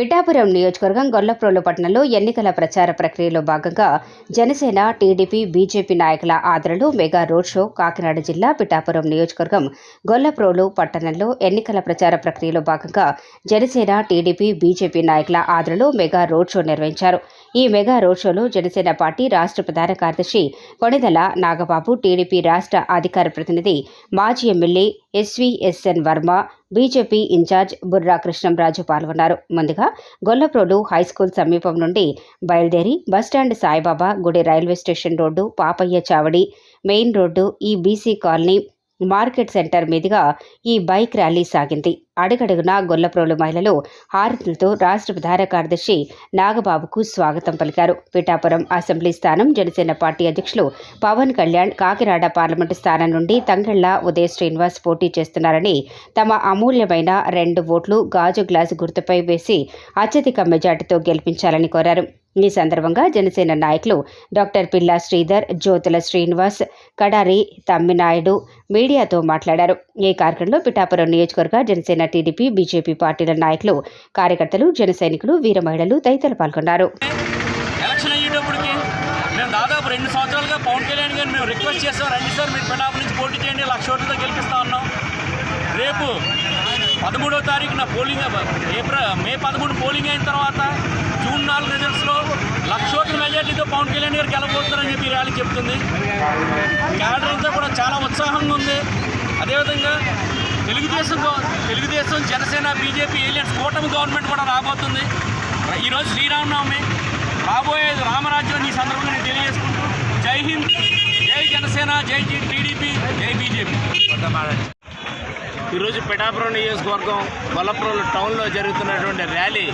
పిఠాపురం నియోజకవర్గం గొల్లప్రోలు పట్టణంలో ఎన్నికల ప్రచార ప్రక్రియలో భాగంగా జనసేన టీడీపీ బీజేపీ నాయకుల ఆదరణలో మెగా రోడ్ షో కాకినాడ జిల్లా పిఠాపురం నియోజకవర్గం గొల్లప్రోలు పట్టణంలో ఎన్నికల ప్రచార ప్రక్రియలో భాగంగా జనసేన టీడీపీ బీజేపీ నాయకుల ఆదరణలో మెగా రోడ్ షో నిర్వహించారు. ఈ మెగా రోడ్ షోలో జనసేన పార్టీ రాష్ట్ర ప్రధాన కార్యదర్శి కొణిదల నాగబాబు టీడీపీ రాష్ట్ర అధికార ప్రతినిధి మాజీ MLA SVSN Varma BJP incharge Burra Krishnamraju పాల్గొన్నారు. ముందుగా గొల్లప్రోలు హైస్కూల్ సమీపం నుండి బయలుదేరి బస్టాండ్ సాయిబాబా గుడి railway station road Papayya Chavadi main road ఈ బీసీ కాలనీ మార్కెట్ సెంటర్ మీదుగా ఈ బైక్ ర్యాలీ సాగింది. అడుగడుగునా గొల్లప్రోలు మహిళలు హారతులతో రాష్ట్ర ప్రధాన కార్యదర్శి నాగబాబుకు స్వాగతం పలికారు. పిఠాపురం అసెంబ్లీ స్థానం జనసేన పార్టీ అధ్యక్షులు పవన్ కళ్యాణ్ కాకినాడ పార్లమెంటు స్థానం నుండి తంగళ్ళ ఉదయ శ్రీనివాస్ పోటీ చేస్తున్నారని తమ అమూల్యమైన రెండు ఓట్లు గాజు గ్లాసు గుర్తుపై వేసి అత్యధిక మెజార్టీతో గెలిపించాలని కోరారు. ఈ సందర్భంగా జనసేన నాయకులు డాక్టర్ పిల్లా శ్రీధర్ జ్యోతుల శ్రీనివాస్ కడారి తమ్మినాయుడు మీడియాతో మాట్లాడారు. ఈ కార్యక్రమంలో పిఠాపురం నియోజకవర్గ జనసేన టీడీపీ బీజేపీ పార్టీల నాయకులు కార్యకర్తలు జన సైనికులు వీర మహిళలు తదితరులు పాల్గొన్నారు. దాదాపు రెండు సంవత్సరాలుగా పవన్ కళ్యాణ్ గారిని మేము రిక్వెస్ట్ చేస్తాం రండి సార్ మీరు పిఠాపు నుంచి పోటీ చేయండి లక్ష ఓట్లతో గెలిపిస్తా ఉన్నాం. పదమూడో తారీఖున పోలింగ్ ఏప్రిల్ మే పదమూడు పోలింగ్ అయిన తర్వాత జూన్ నాలుగు రిజల్ట్స్లో లక్షోట్ల మెజార్టీతో పవన్ కళ్యాణ్ గారు గెలబోతున్నారని చెప్పి ర్యాలీ చెప్తుంది క్యాడర్ అంతా కూడా చాలా ఉత్సాహంగా ఉంది. అదేవిధంగా తెలుగుదేశం తెలుగుదేశం జనసేన బీజేపీ ఏలియన్స్ కూటమి గవర్నమెంట్ కూడా రాబోతుంది. ఈరోజు శ్రీరామనవమి. రాబోయే రామరాజ్యం ఈ సందర్భంగా నేను తెలియజేసుకుంటూ జై హింద్ జై జనసేన జై టీడీపీ జై బీజేపీ. ఈరోజు పిఠాపురం నియోజకవర్గం గొల్లపురం టౌన్లో జరుగుతున్నటువంటి ర్యాలీ.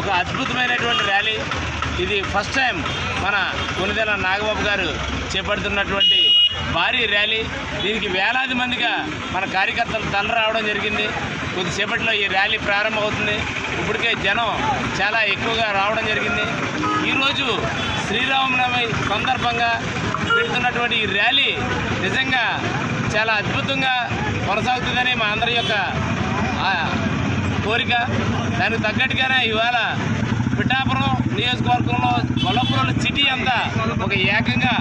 ఒక అద్భుతమైనటువంటి ర్యాలీ. ఇది ఫస్ట్ టైం మన కొనిదెల నాగబాబు గారు చేపడుతున్నటువంటి భారీ ర్యాలీ. దీనికి వేలాది మందిగా మన కార్యకర్తలు తల రావడం జరిగింది. కొద్దిసేపట్లో ఈ ర్యాలీ ప్రారంభమవుతుంది. ఇప్పటికే జనం చాలా ఎక్కువగా రావడం జరిగింది. ఈరోజు శ్రీరామనవమి సందర్భంగా పెడుతున్నటువంటి ఈ ర్యాలీ నిజంగా చాలా అద్భుతంగా కొనసాగుతుందని మా అందరి యొక్క కోరిక. దానికి తగ్గట్టుగానే ఇవాళ పిఠాపురం నియోజకవర్గంలో కొలపురం సిటీ అంతా ఒక ఏకంగా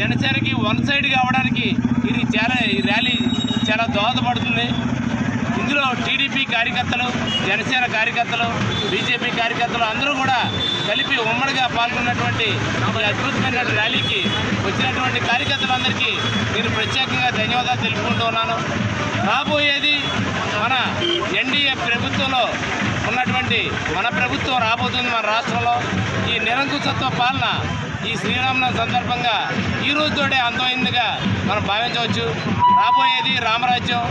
జనసేనకి వన్ సైడ్గా కావడానికి ఇది చాలా ఈ ర్యాలీ చాలా దోహదపడుతుంది. ఇందులో టీడీపీ కార్యకర్తలు జనసేన కార్యకర్తలు బీజేపీ కార్యకర్తలు అందరూ కూడా కలిపి ఉమ్మడిగా పాల్గొన్నటువంటి అద్భుతమైన ర్యాలీకి వచ్చినటువంటి కార్యకర్తలందరికీ నేను ప్రత్యేకంగా ధన్యవాదాలు తెలుపుకుంటూ ఉన్నాను. రాబోయేది మన ఎన్డీఏ ప్రభుత్వంలో ఉన్నటువంటి మన ప్రభుత్వం రాబోతుంది మన రాష్ట్రంలో. ఈ నిరంకుశత్వ పాలన ఈ శ్రీరామనవమి సందర్భంగా ఈ రోజుతోటే అంతమైందిగా మనం భావించవచ్చు. రాబోయేది రామరాజ్యం.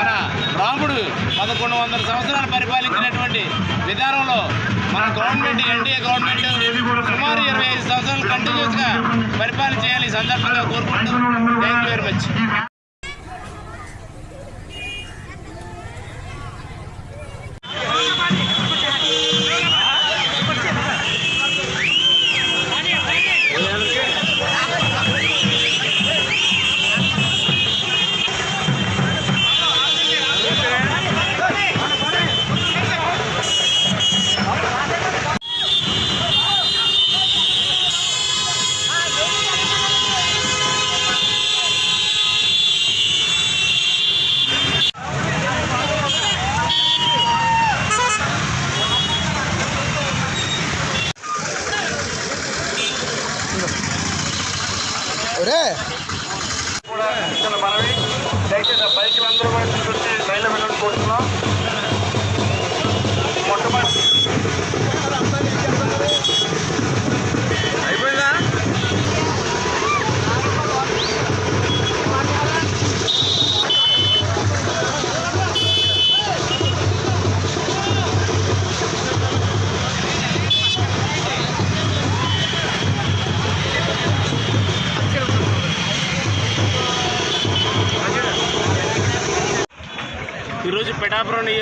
మన రాముడు పదకొండు వందల సంవత్సరాలు పరిపాలించినటువంటి విధానంలో మన గవర్నమెంట్ ఎన్డీఏ గవర్నమెంట్ సుమారు ఇరవై ఐదు సంవత్సరాలు పరిపాలన చేయాలి ఈ సందర్భంగా కోరుకుంటూ. Thank you very much ¿Qué?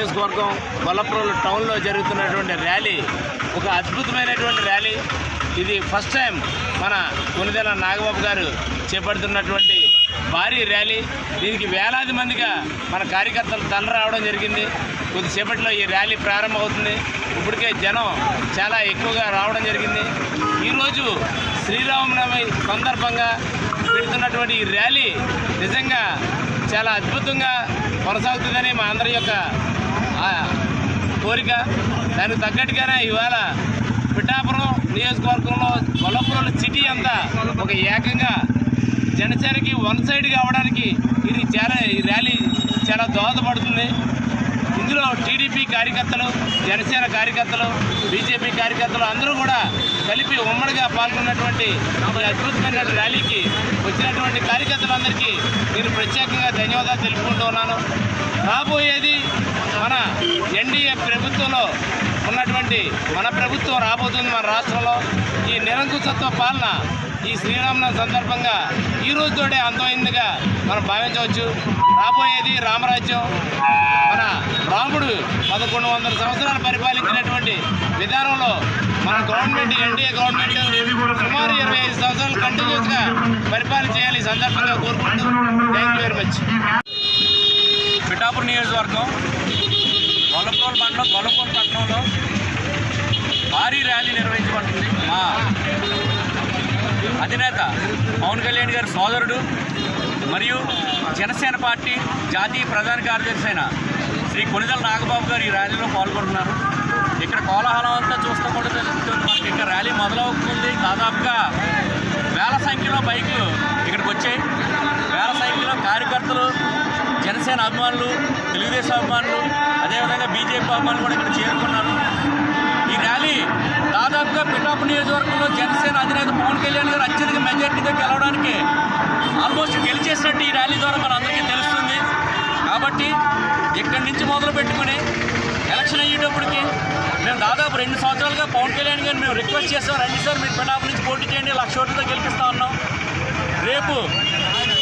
నియోజకవర్గం గొల్లపురం టౌన్లో జరుగుతున్నటువంటి ర్యాలీ. ఒక అద్భుతమైనటువంటి ర్యాలీ. ఇది ఫస్ట్ టైం మన కొనిదెల నాగబాబు గారు చేపడుతున్నటువంటి భారీ ర్యాలీ. దీనికి వేలాది మందిగా మన కార్యకర్తలు తల రావడం జరిగింది. కొద్దిసేపట్లో ఈ ర్యాలీ ప్రారంభమవుతుంది. ఇప్పటికే జనం చాలా ఎక్కువగా రావడం జరిగింది. ఈరోజు శ్రీరామనవమి సందర్భంగా పెడుతున్నటువంటి ఈ ర్యాలీ నిజంగా చాలా అద్భుతంగా కొనసాగుతుందని మా అందరి యొక్క కోరిక దానికి తగ్గట్టుగానే ఇవాళ పిఠాపురం నియోజకవర్గంలో గొల్లపురం సిటీ అంతా ఒక ఏకంగా జనసేనకి వన్ సైడ్గా కావడానికి ఇది చాలా ఈ ర్యాలీ చాలా దోహదపడుతుంది. ఇందులో టీడీపీ కార్యకర్తలు జనసేన కార్యకర్తలు బీజేపీ కార్యకర్తలు అందరూ కూడా కలిపి ఉమ్మడిగా పాల్గొన్నటువంటి ఈ అద్భుతమైన ర్యాలీకి వచ్చినటువంటి కార్యకర్తలందరికీ నేను ప్రత్యేకంగా ధన్యవాదాలు తెలుపుకుంటూ ఉన్నాను. రాబోయేది ప్రభుత్వంలో ఉన్నటువంటి మన ప్రభుత్వం రాబోతుంది మన రాష్ట్రంలో. ఈ నిరంకుశత్వ పాలన ఈ శ్రీరామనవమి సందర్భంగా ఈ రోజుతోడే అంతమైందిగా మనం భావించవచ్చు. రాబోయేది రామరాజ్యం. మన రాముడు పదకొండు వందల సంవత్సరాలు పరిపాలించినటువంటి విధానంలో మన గవర్నమెంట్ ఎన్డీఏ గవర్నమెంట్ సుమారు ఇరవై ఐదు సంవత్సరాలు కంటిన్యూస్గా పరిపాలన చేయాలి ఈ సందర్భంగా కోరుకుంటూ. Thank you very much Pithapur నియోజకవర్గం గొల్లప్రోల్ మండలం గొల్లపూర్ పట్టణంలో భారీ ర్యాలీ నిర్వహించబడుతుంది. మా అధినేత పవన్ కళ్యాణ్ గారి సోదరుడు మరియు జనసేన పార్టీ జాతీయ ప్రధాన కార్యదర్శి అయిన శ్రీ కొనిదల నాగబాబు గారు ఈ ర్యాలీలో పాల్గొంటున్నారు. ఇక్కడ కోలాహలం అంతా చూస్తూ కూడా తెలుస్తుంది. మనకి ఇక్కడ ర్యాలీ మొదలవుతుంది. దాదాపుగా వేల సంఖ్యలో బైకులు ఇక్కడికి వచ్చాయి. వేల సంఖ్యలో కార్యకర్తలు జనసేన అభిమానులు తెలుగుదేశం అభిమానులు అదేవిధంగా బీజేపీ అభిమానులు కూడా ఇక్కడ చేరుకున్నారు. ఈ ర్యాలీ దాదాపుగా పిఠాపు నియోజకవర్గంలో జనసేన అధినేత పవన్ కళ్యాణ్ గారు అత్యధిక మెజార్టీతో గెలవడానికి ఆల్మోస్ట్ గెలిచేసినట్టు ఈ ర్యాలీ ద్వారా మన అందరికీ తెలుస్తుంది. కాబట్టి ఇక్కడి నుంచి మొదలు పెట్టుకుని ఎలక్షన్ అయ్యేటప్పటికి మేము దాదాపు రెండు సంవత్సరాలుగా పవన్ కళ్యాణ్ గారిని మేము రిక్వెస్ట్ చేస్తాం. రండి సార్ మీరు పిఠాపు నుంచి పోటీ చేయండి లక్ష ఓట్లతో గెలిపిస్తా ఉన్నాం. రేపు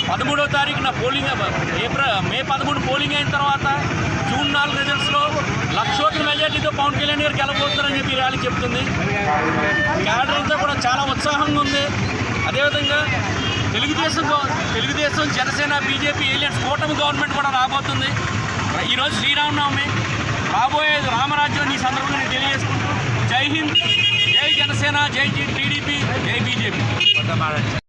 పదమూడవ తారీఖున పోలింగ్ ఏప్రిల్ మే పదమూడు పోలింగ్ అయిన తర్వాత జూన్ నాలుగు రిజల్ట్స్లో లక్షోట్ల మెజార్టీతో పవన్ కళ్యాణ్ గారు గెలబోతున్నారని చెప్పి ర్యాలీ చెప్తుంది క్యాడర్ అంతా కూడా చాలా ఉత్సాహంగా ఉంది. అదేవిధంగా తెలుగుదేశం తెలుగుదేశం జనసేన బీజేపీ ఏలియన్స్ కూటమి గవర్నమెంట్ కూడా రాబోతుంది. ఈరోజు శ్రీరామనవమి. రాబోయే రామరాజ్యం ఈ సందర్భంగా నేను తెలియజేసుకుంటూ జై హింద్ జై జనసేన జై టీడీపీ జై బీజేపీ.